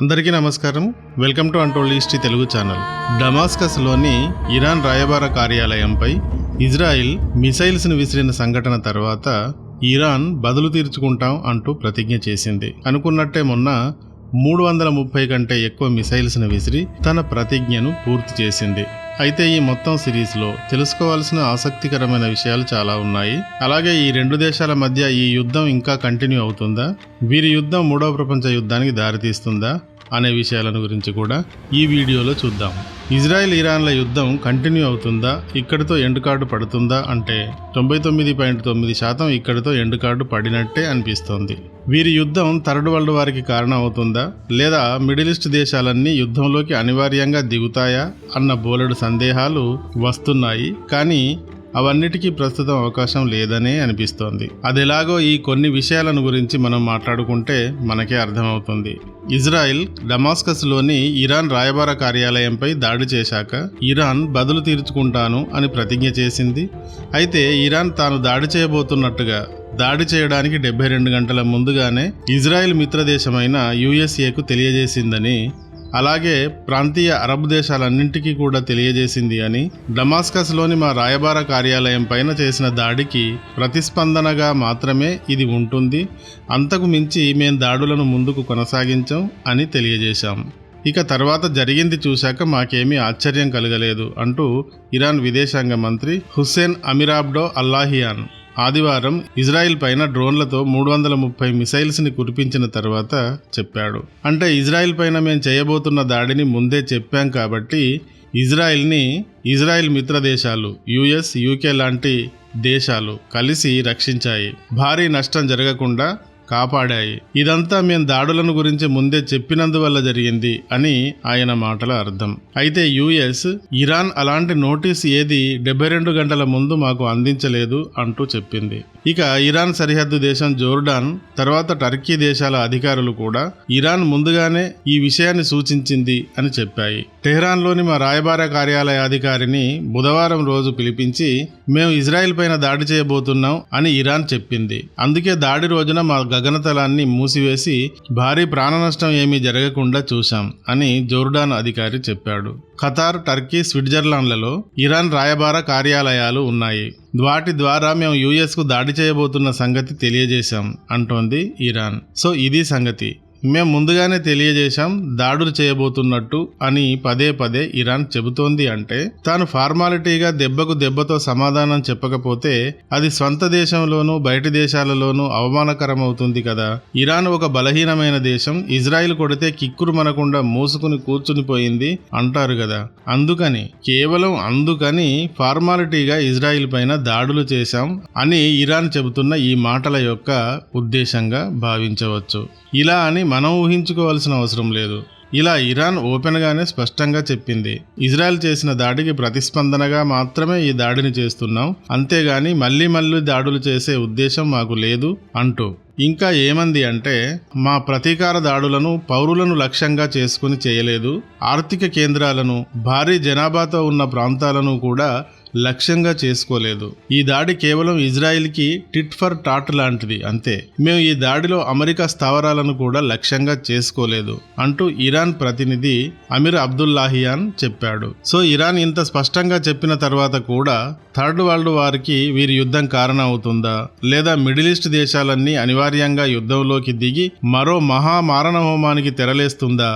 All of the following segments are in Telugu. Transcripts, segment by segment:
అందరికీ నమస్కారం. Welcome to untold history Telugu channel. డమాస్కస్లోని Iran రాయబార కార్యాలయంపై ఇజ్రాయిల్ మిసైల్స్ను విసిరిన సంఘటన తర్వాత ఇరాన్ బదులు తీర్చుకుంటాం అంటూ ప్రతిజ్ఞ చేసింది. అనుకున్నట్టే మొన్న మూడు వందల ముప్పై కంటే ఎక్కువ మిసైల్స్ను విసిరి తన ప్రతిజ్ఞను పూర్తి చేసింది. అయితే ఈ మొత్తం సిరీస్లో తెలుసుకోవాల్సిన ఆసక్తికరమైన విషయాలు చాలా ఉన్నాయి. అలాగే ఈ రెండు దేశాల మధ్య ఈ యుద్ధం ఇంకా కంటిన్యూ అవుతుందా? వీరి యుద్ధం మూడవ ప్రపంచ యుద్ధానికి దారితీస్తుందా? అనే విషయాలను గురించి కూడా ఈ వీడియోలో చూద్దాం. ఇజ్రాయెల్ ఇరాన్ల యుద్ధం కంటిన్యూ అవుతుందా? ఇక్కడితో ఎండ్ కార్డు పడుతుందా అంటే తొంభై తొమ్మిది పాయింట్ తొమ్మిది శాతం ఇక్కడితో ఎండ్ కార్డు పడినట్టే అనిపిస్తోంది. వీరి యుద్ధం థర్డ్ వరల్డ్ వారికి కారణం అవుతుందా? లేదా మిడిల్ ఈస్ట్ దేశాలన్నీ యుద్ధంలోకి అనివార్యంగా దిగుతాయా? అన్న బోలెడు సందేహాలు వస్తున్నాయి. కానీ అవన్నిటికీ ప్రస్తుతం అవకాశం లేదనే అనిపిస్తోంది. అదెలాగో ఈ కొన్ని విషయాలను గురించి మనం మాట్లాడుకుంటే మనకే అర్థమవుతుంది. ఇజ్రాయెల్ డమాస్కస్లోని ఇరాన్ రాయబార కార్యాలయంపై దాడి చేశాక ఇరాన్ బదులు తీర్చుకుంటాను అని ప్రతిజ్ఞ చేసింది. అయితే ఇరాన్ తాను దాడి చేయబోతున్నట్టుగా దాడి చేయడానికి డెబ్బై రెండు గంటల ముందుగానే ఇజ్రాయెల్ మిత్రదేశమైన యుఎస్ఏకు తెలియజేసిందని అలాగే ప్రాంతీయ అరబ్ దేశాలన్నింటికీ కూడా తెలియజేసింది అని డమాస్కస్లోని మా రాయబార కార్యాలయం పైన చేసిన దాడికి ప్రతిస్పందనగా మాత్రమే ఇది ఉంటుంది. అంతకు మించి మేం దాడులను ముందుకు కొనసాగించాం అని తెలియజేశాం. ఇక తర్వాత జరిగింది చూశాక మాకేమీ ఆశ్చర్యం కలగలేదు అంటూ ఇరాన్ విదేశాంగ మంత్రి హుస్సేన్ అమిరాబ్డో అల్లాహియాన్ ఆదివారం ఇజ్రాయిల్ పైన డ్రోన్లతో మూడు వందల ముప్పై మిసైల్స్ని కురిపించిన తర్వాత చెప్పాడు. అంటే ఇజ్రాయిల్ పైన మేము చేయబోతున్న దాడిని ముందే చెప్పాం కాబట్టి ఇజ్రాయిల్ని ఇజ్రాయిల్ మిత్ర దేశాలు యుఎస్ యూకే లాంటి దేశాలు కలిసి రక్షించాయి. భారీ నష్టం జరగకుండా కాపాడాయి. ఇదంతా మేము దాడులను గురించి ముందే చెప్పినందువల్ల జరిగింది అని ఆయన మాటల అర్థం. అయితే యుఎస్ ఇరాన్ అలాంటి నోటీస్ ఏది డెబ్బై రెండు గంటల ముందు మాకు అందించలేదు అంటూ చెప్పింది. ఇక ఇరాన్ సరిహద్దు దేశం జోర్డాన్ తర్వాత టర్కీ దేశాల అధికారులు కూడా ఇరాన్ ముందుగానే ఈ విషయాన్ని సూచించింది అని చెప్పాయి. టెహ్రాన్లోని మా రాయబార కార్యాలయ అధికారిని బుధవారం రోజు పిలిపించి మేము ఇజ్రాయెల్ పైన దాడి చేయబోతున్నాం అని ఇరాన్ చెప్పింది. అందుకే దాడి రోజున మా గగనతలాన్ని మూసివేసి భారీ ప్రాణ నష్టం ఏమీ జరగకుండా చూశాం అని జోర్డాన్ అధికారి చెప్పాడు. ఖతార్ టర్కీ స్విట్జర్లాండ్లలో ఇరాన్ రాయబార కార్యాలయాలు ఉన్నాయి. వాటి ద్వారా మేము యుఎస్కు దాడి చేయబోతున్న సంగతి తెలియజేశాం అంటోంది ఇరాన్. సో ఇది సంగతి. మేము ముందుగానే తెలియజేశాం దాడులు చేయబోతున్నట్టు అని పదే పదే ఇరాన్ చెబుతోంది అంటే తాను ఫార్మాలిటీగా దెబ్బకు దెబ్బతో సమాధానం చెప్పకపోతే అది స్వంత దేశంలోనూ బయటి దేశాలలోనూ అవమానకరమవుతుంది కదా. ఇరాన్ ఒక బలహీనమైన దేశం ఇజ్రాయిల్ కొడితే కిక్కురు మనకుండా మూసుకుని కూర్చునిపోయింది అంటారు కదా. అందుకని కేవలం అందుకని ఫార్మాలిటీగా ఇజ్రాయిల్ పైన దాడులు చేశాం అని ఇరాన్ చెబుతున్న ఈ మాటల యొక్క ఉద్దేశంగా భావించవచ్చు. ఇలా అని మనం ఊహించుకోవాల్సిన అవసరం లేదు. ఇలా ఇరాన్ ఓపెన్గానే స్పష్టంగా చెప్పింది. ఇజ్రాయెల్ చేసిన దాడికి ప్రతిస్పందనగా మాత్రమే ఈ దాడిని చేస్తున్నాం. అంతేగాని మళ్ళీ మళ్ళీ దాడులు చేసే ఉద్దేశం మాకు లేదు అంటూ. ఇంకా ఏమంది అంటే మా ప్రతీకార దాడులను పౌరులను లక్ష్యంగా చేసుకుని చేయలేదు. ఆర్థిక కేంద్రాలను భారీ జనాభాతో ఉన్న ప్రాంతాలను కూడా లక్ష్యంగా చేసుకోలేదు. ఈ దాడి కేవలం ఇజ్రాయిల్కి టిట్ ఫర్ టాట్ లాంటిది అంతే. మేము ఈ దాడిలో అమెరికా స్థావరాలను కూడా లక్ష్యంగా చేసుకోలేదు అంటూ ఇరాన్ ప్రతినిధి అమీర్ అబ్దుల్లాహియాన్ చెప్పాడు. సో ఇరాన్ ఇంత స్పష్టంగా చెప్పిన తర్వాత కూడా థర్డ్ వరల్డ్ వారికి వీరి యుద్ధం కారణం అవుతుందా లేదా మిడిల్ ఈస్ట్ దేశాలన్నీ అనివార్యంగా యుద్ధంలోకి దిగి మరో మహా మారణ హోమానికి తెరలేస్తుందా?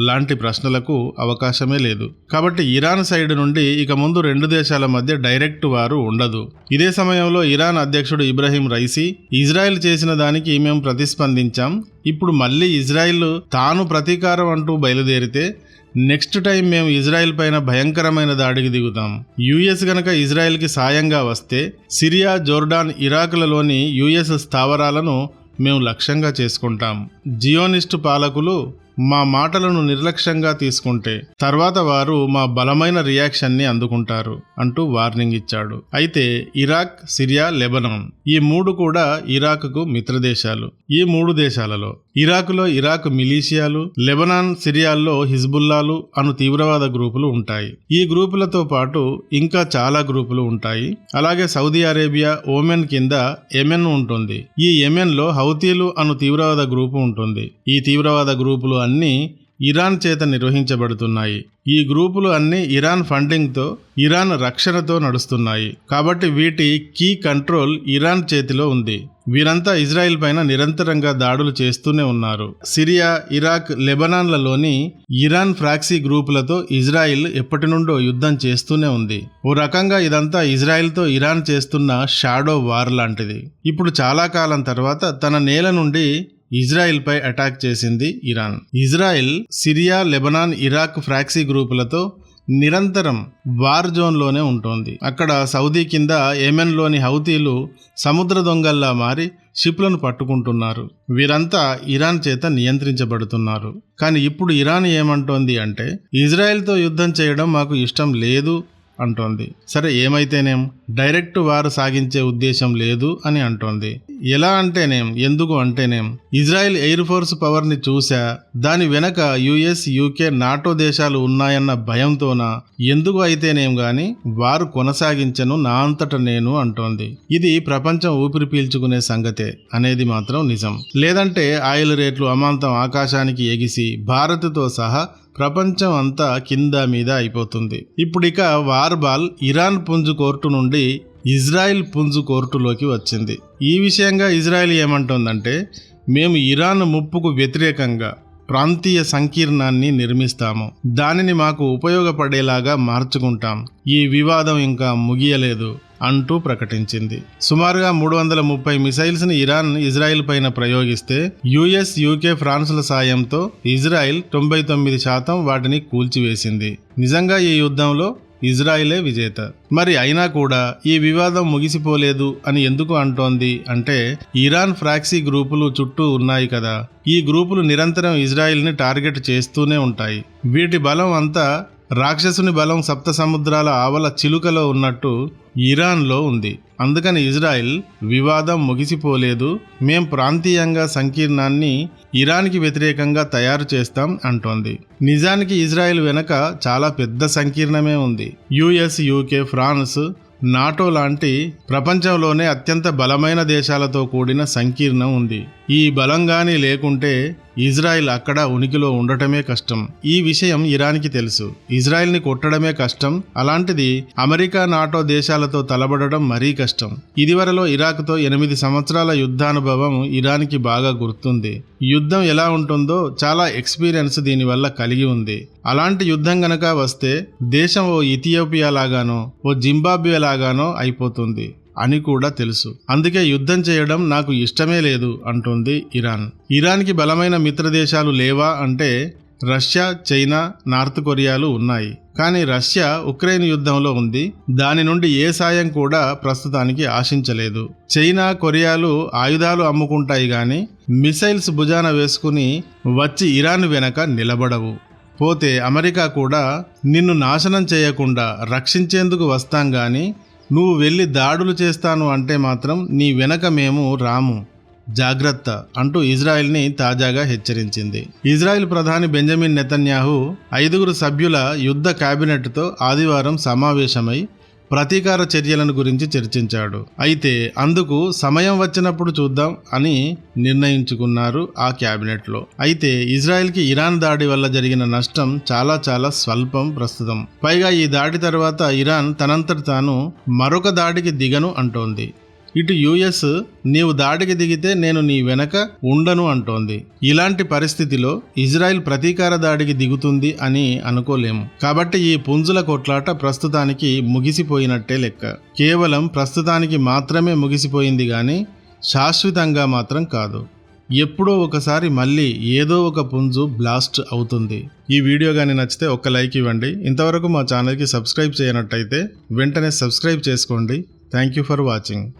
లాంటి ప్రశ్నలకు అవకాశమే లేదు. కాబట్టి ఇరాన్ సైడ్ నుండి ఇక ముందు రెండు దేశాల మధ్య డైరెక్ట్ వారు ఉండదు. ఇదే సమయంలో ఇరాన్ అధ్యక్షుడు ఇబ్రహీం రైసీ ఇజ్రాయెల్ చేసిన దానికి మేము ప్రతిస్పందించాం. ఇప్పుడు మళ్ళీ ఇజ్రాయెల్ తాను ప్రతీకారం అంటూ బయలుదేరితే నెక్స్ట్ టైం మేము ఇజ్రాయెల్ పైన భయంకరమైన దాడికి దిగుతాం. యుఎస్ గనక ఇజ్రాయెల్కి సాయంగా వస్తే సిరియా జోర్డాన్ ఇరాక్లలోని యుఎస్ స్థావరాలను మేము లక్ష్యంగా చేసుకుంటాం. జియోనిస్టు పాలకులు మా మాటలను నిర్లక్ష్యంగా తీసుకుంటే తర్వాత వారు మా బలమైన రియాక్షన్ని అందుకుంటారు అంటూ వార్నింగ్ ఇచ్చాడు. అయితే ఇరాక్ సిరియా లెబనాన్ ఈ మూడు కూడా ఇరాక్కు మిత్రదేశాలు. ఈ మూడు దేశాలలో ఇరాకులో ఇరాక్ మిలీషియాలు లెబనాన్ సిరియాల్లో హిజ్బుల్లాలు అను తీవ్రవాద గ్రూపులు ఉంటాయి. ఈ గ్రూపులతో పాటు ఇంకా చాలా గ్రూపులు ఉంటాయి. అలాగే సౌదీ అరేబియా ఓమెన్ కింద యెమెన్ ఉంటుంది. ఈ యెమెన్లో హౌతీలు అను తీవ్రవాద గ్రూపు ఉంటుంది. ఈ తీవ్రవాద గ్రూపులు అన్నీ ఇరాన్ చేత నిర్వహించబడుతున్నాయి. ఈ గ్రూపులు అన్ని ఇరాన్ ఫండింగ్తో ఇరాన్ రక్షణతో నడుస్తున్నాయి. కాబట్టి వీటి కీ కంట్రోల్ ఇరాన్ చేతిలో ఉంది. వీరంతా ఇజ్రాయెల్ పైన నిరంతరంగా దాడులు చేస్తూనే ఉన్నారు. సిరియా ఇరాక్ లెబనాన్లలోని ఇరాన్ ఫ్రాక్సీ గ్రూపులతో ఇజ్రాయిల్ ఎప్పటి నుండో యుద్ధం చేస్తూనే ఉంది. ఓ రకంగా ఇదంతా ఇజ్రాయెల్తో ఇరాన్ చేస్తున్న షాడో వార్ లాంటిది. ఇప్పుడు చాలా కాలం తర్వాత తన నేల నుండి ఇజ్రాయెల్పై అటాక్ చేసింది Iran. Israel Syria Lebanon Iraq proxy గ్రూపులతో నిరంతరం వార్ జోన్లోనే ఉంటుంది. అక్కడ సౌదీ కింద ఏమెన్లోని హౌతీలు సముద్ర దొంగల్లా మారి షిప్లను పట్టుకుంటున్నారు. వీరంతా ఇరాన్ చేత నియంత్రించబడుతున్నారు. కానీ ఇప్పుడు ఇరాన్ ఏమంటోంది అంటే ఇజ్రాయెల్తో యుద్ధం చేయడం మాకు ఇష్టం లేదు అంటోంది. సరే ఏమైతేనేం? డైరెక్ట్ వారు సాగించే ఉద్దేశం లేదు అని అంటోంది. ఎలా అంటేనేం? ఎందుకు అంటేనేం? ఇజ్రాయెల్ ఎయిర్ ఫోర్స్ పవర్ని చూసా దాని వెనక యుఎస్ యూకే నాటో దేశాలు ఉన్నాయన్న భయంతోన? ఎందుకు అయితేనేం గాని వారు కొనసాగించను నా అంతట నేను అంటోంది. ఇది ప్రపంచం ఊపిరి పీల్చుకునే సంగతే అనేది మాత్రం నిజం. లేదంటే ఆయిల్ రేట్లు అమాంతం ఆకాశానికి ఎగిసి భారత్తో సహా ప్రపంచం అంతా కింద మీద అయిపోతుంది. ఇప్పుడిక వార్బాల్ ఇరాన్ పుంజు కోర్టు నుండి ఇజ్రాయెల్ పుంజు కోర్టులోకి వచ్చింది. ఈ విషయంగా ఇజ్రాయెల్ ఏమంటుందంటే మేము ఇరాన్ ముప్పుకు వ్యతిరేకంగా ప్రాంతీయ సంకీర్ణాన్ని నిర్మిస్తాము. దానిని మాకు ఉపయోగపడేలాగా మార్చుకుంటాం. ఈ వివాదం ఇంకా ముగియలేదు. అంటూ ప్రకటించింది. సుమారుగా మూడు వందల ముప్పై మిసైల్స్ని ఇరాన్ ఇజ్రాయెల్ పైన ప్రయోగిస్తే యుఎస్ యూకే ఫ్రాన్స్ల సాయంతో ఇజ్రాయెల్ తొంభై తొమ్మిది శాతం వాటిని కూల్చివేసింది. నిజంగా ఈ యుద్ధంలో ఇజ్రాయిలే విజేత. మరి అయినా కూడా ఈ వివాదం ముగిసిపోలేదు అని ఎందుకు అంటోంది అంటే ఇరాన్ ఫ్రాక్సీ గ్రూపులు చుట్టూ ఉన్నాయి కదా. ఈ గ్రూపులు నిరంతరం ఇజ్రాయిల్ని టార్గెట్ చేస్తూనే ఉంటాయి. వీటి బలం అంతా రాక్షసుని బలం సప్త సముద్రాల ఆవల చిలుకలో ఉన్నట్టు ఇరాన్లో ఉంది. అందుకని ఇజ్రాయెల్ వివాదం ముగిసిపోలేదు. మేం ప్రాంతీయంగా సంకీర్ణాన్ని ఇరాన్కి వ్యతిరేకంగా తయారు చేస్తాం అంటోంది. నిజానికి ఇజ్రాయెల్ వెనక చాలా పెద్ద సంకీర్ణమే ఉంది. యుఎస్ యూకే ఫ్రాన్స్ నాటో లాంటి ప్రపంచంలోనే అత్యంత బలమైన దేశాలతో కూడిన సంకీర్ణం ఉంది. ఈ బలంగాని లేకుంటే ఇజ్రాయెల్ అక్కడ ఉనికిలో ఉండటమే కష్టం. ఈ విషయం ఇరాన్కి తెలుసు. ఇజ్రాయెల్ని కొట్టడమే కష్టం. అలాంటిది అమెరికా నాటో దేశాలతో తలబడడం మరీ కష్టం. ఇదివరలో ఇరాక్తో ఎనిమిది సంవత్సరాల యుద్ధానుభవం ఇరాన్కి బాగా గుర్తుంది. యుద్ధం ఎలా ఉంటుందో చాలా ఎక్స్పీరియన్స్ దీనివల్ల కలిగి ఉంది. అలాంటి యుద్ధం గనక వస్తే దేశం ఓ ఇథియోపియా లాగానో ఓ జింబాబ్వే లాగానో అయిపోతుంది. అని కూడా తెలుసు. అందుకే యుద్ధం చేయడం నాకు ఇష్టమే లేదు అంటుంది ఇరాన్. ఇరాన్కి బలమైన మిత్ర దేశాలు లేవా అంటే రష్యా చైనా నార్త్ కొరియాలు ఉన్నాయి. కానీ రష్యా ఉక్రెయిన్ యుద్ధంలో ఉంది. దాని నుండి ఏ సాయం కూడా ప్రస్తుతానికి ఆశించలేదు. చైనా కొరియాలు ఆయుధాలు అమ్ముకుంటాయి కానీ మిసైల్స్ భుజాన వేసుకుని వచ్చి ఇరాన్ వెనక నిలబడవు. పోతే అమెరికా కూడా నిన్ను నాశనం చేయకుండా రక్షించేందుకు వస్తాం కానీ నువ్వు వెళ్ళి దాడులు చేస్తాను అంటే మాత్రం నీ వెనక మేము రాము. జాగ్రత్త అంటూ ఇజ్రాయెల్ని తాజాగా హెచ్చరించింది. ఇజ్రాయెల్ ప్రధాని బెంజమిన్ నెతన్యాహు ఐదుగురు సభ్యుల యుద్ధ కేబినెట్తో ఆదివారం సమావేశమై ప్రతీకార చర్యలను గురించి చర్చించాడు. అయితే అందుకు సమయం వచ్చినప్పుడు చూద్దాం అని నిర్ణయించుకున్నారు ఆ క్యాబినెట్లో. అయితే ఇజ్రాయెల్కి ఇరాన్ దాడి వల్ల జరిగిన నష్టం చాలా చాలా స్వల్పం ప్రస్తుతం. పైగా ఈ దాడి తర్వాత ఇరాన్ తనంతట తాను మరొక దాడికి దిగను అంటోంది. ఇటు యుఎస్ నీవు దాడికి దిగితే నేను నీ వెనక ఉండను అంటోంది. ఇలాంటి పరిస్థితిలో ఇజ్రాయెల్ ప్రతీకార దాడికి దిగుతుంది అని అనుకోలేము. కాబట్టి ఈ పుంజుల కొట్లాట ప్రస్తుతానికి ముగిసిపోయినట్టే లెక్క. కేవలం ప్రస్తుతానికి మాత్రమే ముగిసిపోయింది కానీ శాశ్వతంగా మాత్రం కాదు. ఎప్పుడో ఒకసారి మళ్ళీ ఏదో ఒక పుంజు బ్లాస్ట్ అవుతుంది. ఈ వీడియో కానీ నచ్చితే ఒక లైక్ ఇవ్వండి. ఇంతవరకు మా ఛానల్కి సబ్స్క్రైబ్ చేయనట్టయితే వెంటనే సబ్స్క్రైబ్ చేసుకోండి. Thank you for watching.